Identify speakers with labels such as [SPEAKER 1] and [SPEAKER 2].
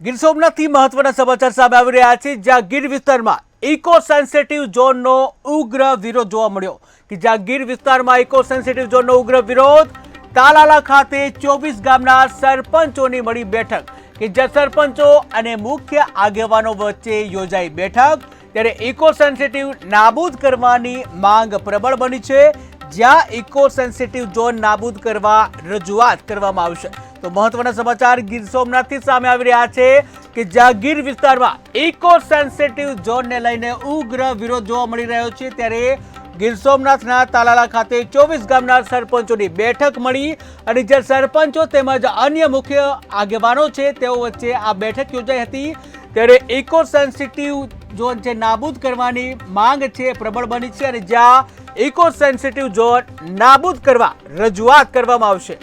[SPEAKER 1] ગીર સોમનાથથી મહત્વના સમાચાર સામે આવી રહ્યા છે. જ્યાં ગીર વિસ્તારમાં ઇકો સેન્સિટિવ ઝોનનો ઉગ્ર વિરોધ જોવા મળ્યો કે જ્યાં ગીર વિસ્તારમાં ઇકો સેન્સિટિવ ઝોનનો ઉગ્ર વિરોધ, તાલાલા ખાતે ચોવીસ ગામના સરપંચોની મળી બેઠક કે જ્યાં સરપંચો અને મુખ્ય આગેવાનો વચ્ચે યોજાઈ બેઠક. ત્યારે ઇકો સેન્સિટિવ નાબૂદ કરવાની માંગ પ્રબળ બની છે. જ્યાં ઇકો સેન્સિટિવ ઝોન નાબૂદ કરવા રજૂઆત કરવામાં આવશે. તો મહત્વના સમાચાર ગીર સોમનાથથી સામે આવી રહ્યા છે કે જ્યાં ગીર વિસ્તારમાં ઇકો સેન્સિટિવ ઝોનને લઈને ઉગ્ર વિરોધ જોવા મળી રહ્યો છે, ત્યારે ગીર સોમનાથના તાલાલા ખાતે ચોવીસ ગામના સરપંચોની બેઠક મળી અને જે સરપંચો તેમજ અન્ય મુખ્ય આગેવાનો છે, તેઓ વચ્ચે આ બેઠક યોજાઈ હતી. ત્યારે ઇકો સેન્સિટિવ ઝોન છે નાબૂદ કરવાની માંગ છે પ્રબળ બની છે અને જ્યાં ઇકો સેન્સિટિવ ઝોન નાબૂદ કરવા રજૂઆત કરવામાં આવશે.